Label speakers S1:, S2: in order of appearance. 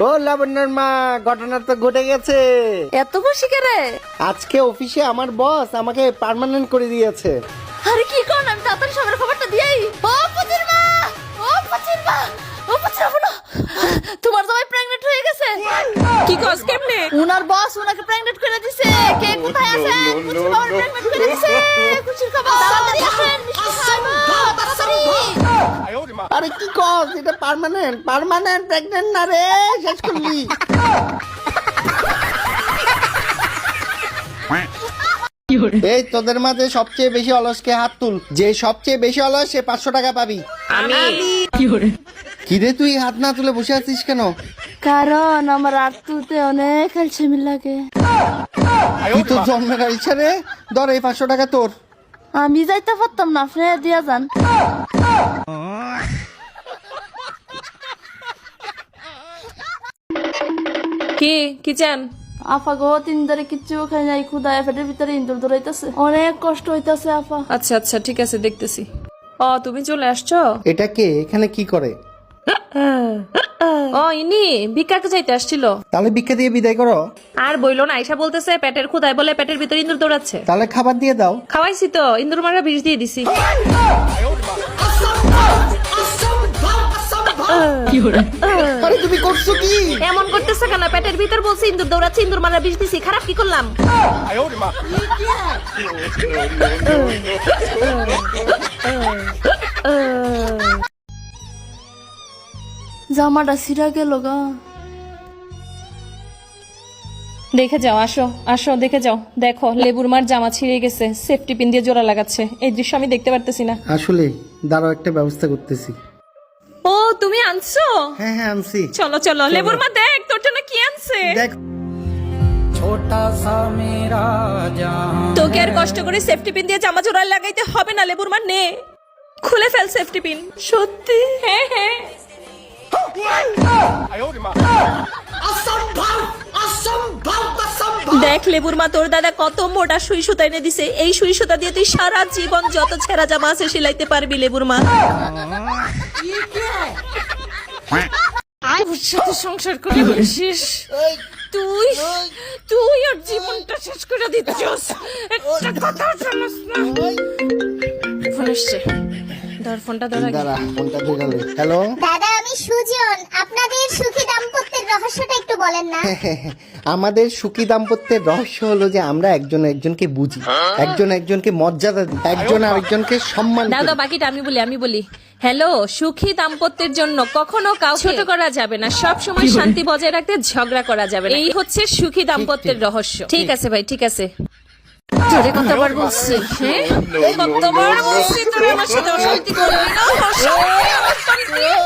S1: ও লাবণ্যর মা ঘটনা তো ঘটে গেছে
S2: এত খুশি কে
S1: আজকে অফিসে আমার বস আমাকে পার্মানেন্ট করে দিয়েছে
S2: আরে কি কোন আমি তাড়াতাড়ি সবার খবরটা দিই ও পুচির মা ও পুচির মা ও পুচির আপনো তোমার জামাই প্রেগন্যান্ট হয়ে গেছে
S3: কি কস কেমনে
S2: উনার বস উনাকে প্রেগন্যান্ট করে কে কোথায় পুচির প্রেগন্যান্ট করে খুশির খবর তাড়াতাড়ি আসেন
S1: আরে কি কস? এটা পার্মানেন্ট পার্মানেন্ট প্রেগনেন্ট না রে শেষ করলি। এই তোদের মাঝে সবচেয়ে বেশি অলসকে হাত তুল। যে সবচেয়ে বেশি অলস সে পাঁচশো টাকা পাবি।
S3: আমি।
S1: কি রে তুই হাত না তুলে বসে আছিস কেন?
S2: কারণ আমার আর তুলতে অনেক আলসেমি লাগে।
S1: তুই তো জন্মের ইচ্ছা রে? ধর এই পাঁচশো টাকা তোর।
S2: আমি যাইতে পারতাম না আপনি দিয়া যান।
S3: কি? কি চান?
S2: আফা গো তিন ধরে কিচ্ছু খাই নাই খুদায় পেটের ভিতরে ইন্দুর দৌড়াইতেছে অনেক কষ্ট হইতাছে আফা।
S3: আচ্ছা আচ্ছা ঠিক আছে দেখতেছি। ও তুমি চলে আসছো?
S1: এটা কে? এখানে কি করে?
S3: ও ইনি ভিক্ষাকে যাইতে আসছিল।
S1: তাহলে ভিক্ষা দিয়ে বিদায় করো।
S3: আর বইলো না আইসা বলতেছে পেটের ক্ষুদায় বলে পেটের ভিতর ইন্দুর দৌড়াচ্ছে।
S1: তাহলে খাবার দিয়ে দাও।
S3: খাওয়াইছি তো ইন্দুর মারা বিষ দিয়ে দিছি।
S1: আরে তুমি করছ কি?
S3: এমন করতেছে কেন? পেটের ভিতর বলছে ইন্দুর দৌড়াচ্ছে ইন্দুর মারা বিষ দিছি খারাপ কি করলাম?
S2: জামাটা সিরা গেল গা।
S3: দেখে যাও আসো আসো দেখে যাও। দেখো লেবুর মার জামা ছিঁড়ে গেছে সেফটি পিন দিয়ে জোড়া লাগাচ্ছে। এই দৃশ্য আমি দেখতে পারতেছি না।
S1: আসলে দাঁড়াও একটা ব্যবস্থা করতেছি।
S3: আনছো?
S1: হ্যাঁ হ্যাঁ আনছি।
S3: চলো চলো লেবুর মা দেখ তোর জন্য কি আনছে?
S1: দেখ।
S3: তোকে আর কষ্ট করে সেফটি পিন দিয়ে জামা জোড়া লাগাইতে হবে না লেবুর মা নে। খুলে ফেল সেফটি পিন সত্যি? হ্যাঁ হ্যাঁ। দেখ লেবুর মা তোর দাদা কত মোটা সুই সুতা এনে দিছে। এই সুই সুতা দিয়ে তুই সারা জীবন যত ছেঁড়া জামা আছে সেলাইতে পারবি লেবুর মা। তোর সাথে সংসার করে শেষ তুই তুই ওর জীবনটা শেষ করে দিচ্ছিস। একটা কথা শুনস না। ফোন এসছে। ধর ফোনটা ধর আগে।
S1: ফোনটা ধরে হ্যালো?
S4: দাদা আমি সুজন। আপনাদের সুখী রহস্যটা একটু বলেন না।
S1: আমাদের সুখী দাম্পত্যের রহস্য হলো যে আমরা একজন একজনকে বুঝি। একজন একজনকে মর্যাদা দিই। একজন আরেকজনকে সম্মান করি।
S3: দাও বাকিটা আমি বলি আমি বলি। হ্যালো সুখী দাম্পত্যের জন্য কখনো কাউ ছোট করা যাবে না। সব সময় শান্তি বজায় রাখতে ঝগড়া করা যাবে না। এই হচ্ছে সুখী দাম্পত্যের রহস্য। ঠিক আছে ভাই ঠিক আছে। তোরে কতবার বলছি? হ্যাঁ? কতবার বলছি তোরে আমার সাথে অশান্তি করবি না অশান্তি